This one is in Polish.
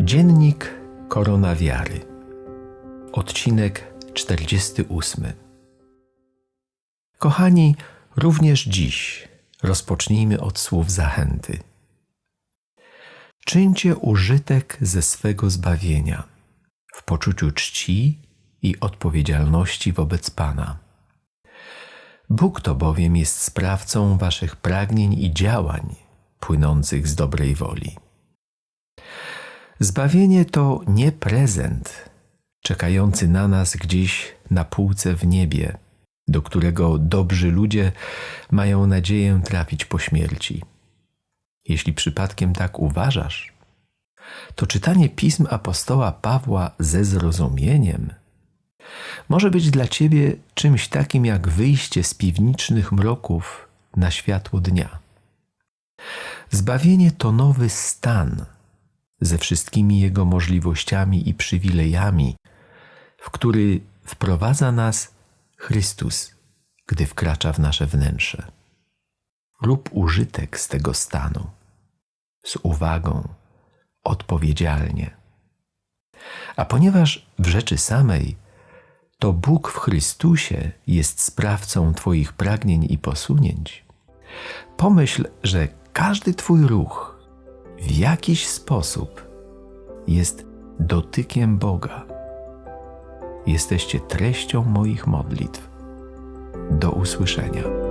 Dziennik Koronawiary. Odcinek 48. Kochani, również dziś rozpocznijmy od słów zachęty. Czyńcie użytek ze swego zbawienia w poczuciu czci i odpowiedzialności wobec Pana. Bóg to bowiem jest sprawcą waszych pragnień i działań płynących z dobrej woli. Zbawienie to nie prezent czekający na nas gdzieś na półce w niebie, do którego dobrzy ludzie mają nadzieję trafić po śmierci. Jeśli przypadkiem tak uważasz, to czytanie pism apostoła Pawła ze zrozumieniem może być dla ciebie czymś takim jak wyjście z piwniczych mroków na światło dnia. Zbawienie to nowy stan ze wszystkimi jego możliwościami i przywilejami, w który wprowadza nas Chrystus, gdy wkracza w nasze wnętrze. Rób użytek z tego stanu, z uwagą, odpowiedzialnie. A ponieważ w rzeczy samej to Bóg w Chrystusie jest sprawcą Twoich pragnień i posunięć, pomyśl, że każdy Twój ruch w jakiś sposób jest dotykiem Boga. Jesteście treścią moich modlitw. Do usłyszenia.